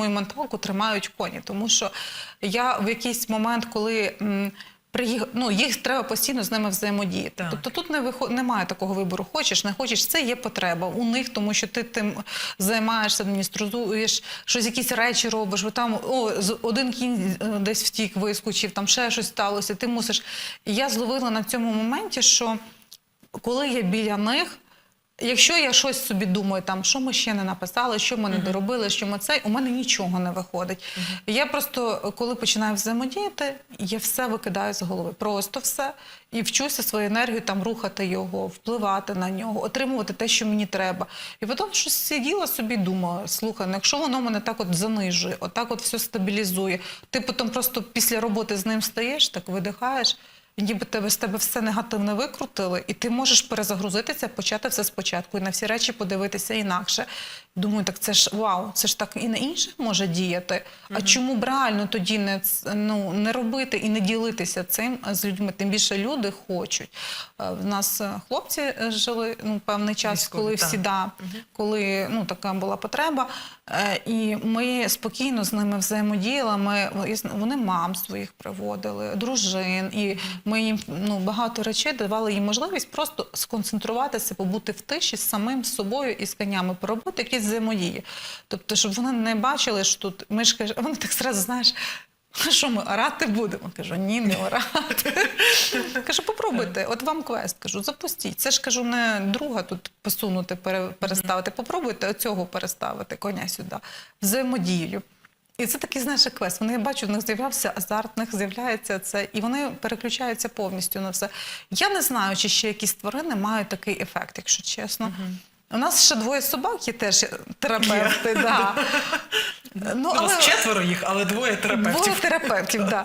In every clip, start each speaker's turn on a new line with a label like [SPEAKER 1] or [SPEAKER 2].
[SPEAKER 1] мою менталку тримають коні. Тому що я в якийсь момент, коли. приїх- Ну, їх треба постійно з ними взаємодіяти.
[SPEAKER 2] Так.
[SPEAKER 1] Тобто тут не виход... немає такого вибору. Хочеш, не хочеш, це є потреба у них, тому що ти тим займаєшся, адмініструєш, щось якісь речі робиш. Бо там о, один кінь е, десь втік, вискочив, там ще щось сталося. Ти мусиш. І я зловила на цьому моменті, що коли я біля них. Якщо я щось собі думаю, там що ми ще не написали, що ми не доробили, що ми це, у мене нічого не виходить. І Я просто, коли починаю взаємодіяти, я все викидаю з голови. Просто все. І вчуся свою енергію там рухати його, впливати на нього, отримувати те, що мені треба. І потім щось сиділа собі, думала, слухай, ну якщо воно мене так от занижує, отак от все стабілізує, ти потім просто після роботи з ним стаєш, так видихаєш. Ніби тебе з тебе все негативне викрутили, і ти можеш перезагрузитися, почати все спочатку і на всі речі подивитися інакше. Думаю, так це ж вау, це ж так і на інших може діяти. А чому б реально тоді не ну не робити і не ділитися цим з людьми? Тим більше люди хочуть. Е, В нас е, хлопці е, жили ну певний час,
[SPEAKER 2] Військові,
[SPEAKER 1] коли
[SPEAKER 2] так.
[SPEAKER 1] всі да, коли ну така була потреба, е, і ми спокійно з ними взаємодіяли. Ми вони мам своїх приводили, дружин, і ми їм ну багато речей давали їм можливість просто сконцентруватися, побути в тиші з самим собою і з конями, поробити якісь взаємодії. Тобто, щоб вони не бачили, що тут ми ж кажемо, вони так зразу знаєш. «А Що ми орати будемо? Кажу, ні, не орати. Кажу, попробуйте, от вам квест. Кажу, запустіть. Це ж кажу, не друга тут посунути, переставити. Попробуйте оцього переставити коня сюди, взаємодію. І це такий, знаєш, квест. Вони я бачу, в них з'являвся азарт, в них з'являється це, і вони переключаються повністю на все. Я не знаю, чи ще якісь тварини мають такий ефект, якщо чесно. У нас ще двоє собак є теж терапевти. Да. Ну,
[SPEAKER 2] У нас четверо їх, але двоє терапевтів.
[SPEAKER 1] Двоє терапевтів, да.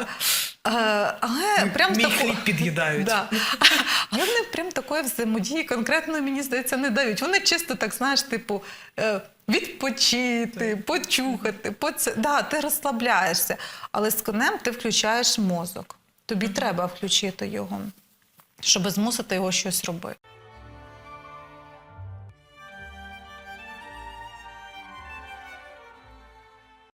[SPEAKER 1] Е, Але прям
[SPEAKER 2] Мій
[SPEAKER 1] тако-
[SPEAKER 2] хліб під'їдають.
[SPEAKER 1] Да. Але вони прям такої взаємодії конкретно, мені здається, не дають. Вони чисто так, знаєш, типу. е, Відпочити, почухати, поце... да, ти розслабляєшся, але з конем ти включаєш мозок. Тобі треба включити його, щоб змусити його щось робити.